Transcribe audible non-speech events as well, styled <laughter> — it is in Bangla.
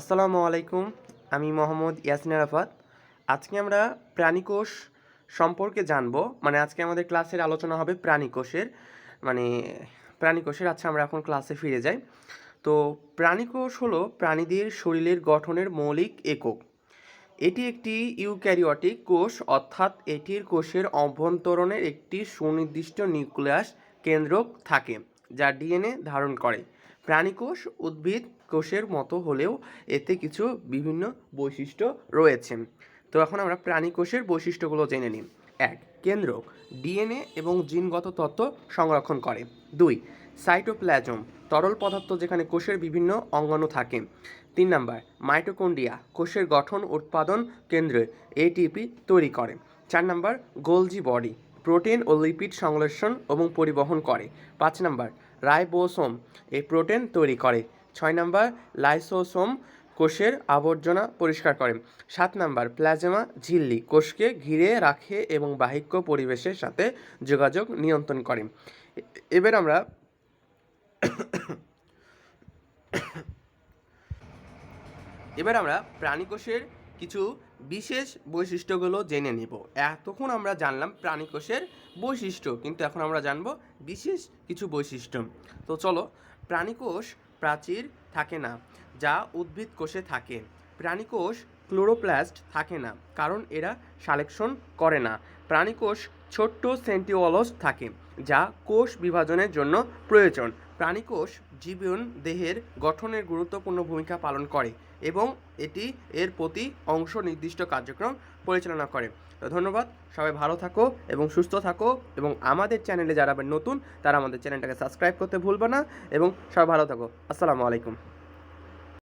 আসসালামু আলাইকুম, আমি মোহাম্মদ ইয়াসিন আরাফাত। আজকে আমরা প্রাণীকোষ সম্পর্কে জানব। মানে আজকে আমাদের ক্লাসের আলোচনা হবে প্রাণীকোষের। মানে প্রাণীকোষের আচ্ছা আমরা এখন ক্লাসে ফিরে যাই। তো প্রাণীকোষ হলো প্রাণীদের শরীরের গঠনের মৌলিক একক। এটি একটি ইউক্যারিওটিক কোষ, অর্থাৎ এটির কোষের অভ্যন্তরণের একটি সুনির্দিষ্ট নিউক্লিয়াস কেন্দ্রক থাকে, যা ডিএনএ ধারণ করে। প্রাণীকোষ, উদ্ভিদ কোষের মতো হলেও এতে কিছু বিভিন্ন বৈশিষ্ট্য রয়েছে। তো এখন আমরা প্রাণীকোষের বৈশিষ্ট্যগুলো জেনে নিই। এক, কেন্দ্র, ডিএনএ এবং জিনগত তত্ত্ব সংরক্ষণ করে। দুই, সাইটোপ্লাজম, তরল পদার্থ যেখানে কোষের বিভিন্ন অঙ্গাণু থাকে। তিন নাম্বার, মাইটোকন্ড্রিয়া, কোষের গঠন, উৎপাদন কেন্দ্রে এটিপি তৈরি করে। চার নাম্বার, গোলজি বডি। প্রোটিন ও লিপিড সংশ্লেষণ এবং পরিবহন করে। পাঁচ নাম্বার, রাইবোসোম এই প্রোটিন তৈরি করে। ছয় নাম্বার, লাইসোসোম কোষের আবর্জনা পরিষ্কার করে। সাত নাম্বার, প্লাজমা ঝিল্লি কোষকে ঘিরে রাখে এবং বাহিক্য পরিবেশের সাথে যোগাযোগ নিয়ন্ত্রণ করে। <coughs> এবার আমরা এবার আমরা প্রাণীকোষের কিছু বিশেষ বৈশিষ্ট্যগুলো জেনে নেব। এতক্ষণ আমরা জানলাম প্রাণীকোষের বৈশিষ্ট্য, কিন্তু এখন আমরা জানব বিশেষ কিছু বৈশিষ্ট্য। তো চলো, প্রাণীকোষ প্রাচীর থাকে না, যা উদ্ভিদ কোষে থাকে। প্রাণীকোষ ক্লোরোপ্লাস্ট থাকে না, কারণ এরা সালেকশন করে না। প্রাণীকোষ ছোট্ট সেন্টিওলস থাকে, যা কোষ বিভাজনের জন্য প্রয়োজন। প্রাণীকোষ জীবন দেহের গঠনের গুরুত্বপূর্ণ ভূমিকা পালন করে এবং এটি এর প্রতি অংশ নির্দিষ্ট কার্যক্রম পরিচালনা করে। তো ধন্যবাদ, সবাই ভালো থাকো এবং সুস্থ থাকো এবং আমাদের চ্যানেলে যারা নতুন, তারা আমাদের চ্যানেলটাকে সাবস্ক্রাইব করতে ভুলবে না এবং সবাই ভালো থাকো। আসসালামু আলাইকুম।